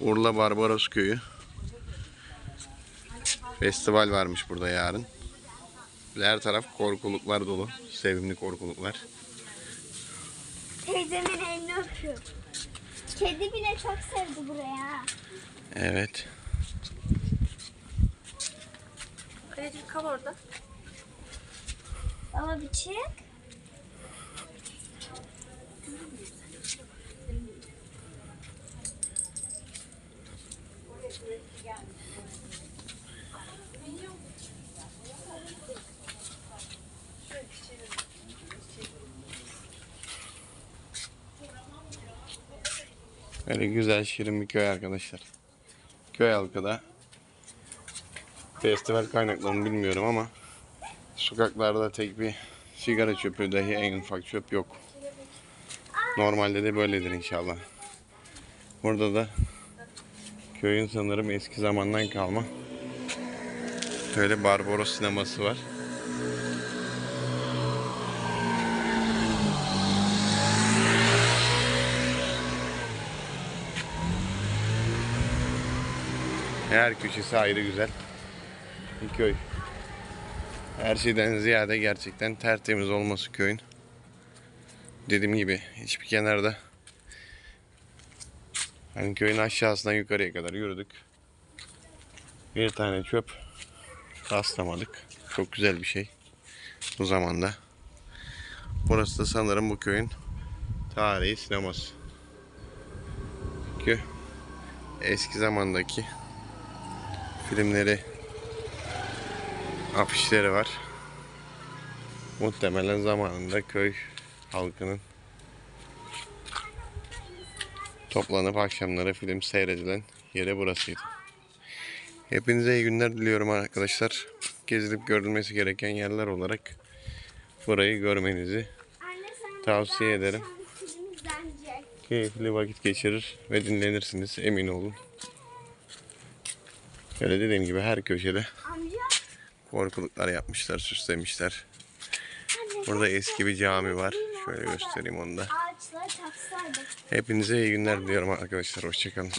Urla Barbaros Köyü. Festival varmış burada yarın. Her taraf korkuluklar dolu. Sevimli korkuluklar. Teyzemin elini öpüyor. Kedi bile çok sevdi buraya. Evet. Kaleci kal orada. Baba bir çık. Böyle güzel şirin bir köy arkadaşlar. Köy halkı festival kaynaklarını bilmiyorum ama sokaklarda tek bir sigara çöpü dahi en ufak çöp yok. Normalde de böyledir inşallah. Burada da köyün sanırım eski zamandan kalma böyle Barbaros sineması var. Her köşesi ayrı güzel. Bir köy. Her şeyden ziyade gerçekten tertemiz olması köyün. Dediğim gibi hiçbir kenarda hani köyün aşağısından yukarıya kadar yürüdük. Bir tane çöp rastlamadık. Çok güzel bir şey. Bu zamanda. Burası da sanırım bu köyün tarihi sineması. Köy eski zamandaki filmleri afişleri var. Muhtemelen zamanında köy halkının toplanıp akşamları film seyredilen yeri burasıydı. Hepinize iyi günler diliyorum arkadaşlar. Gezilip görülmesi gereken yerler olarak burayı görmenizi Tavsiye ederim. keyifli vakit geçirir ve dinlenirsiniz emin olun. Öyle dediğim gibi her köşede korkuluklar yapmışlar, süslemişler. Burada eski bir cami var. Şöyle göstereyim onu da. Hepinize iyi günler diliyorum arkadaşlar. Hoşçakalın.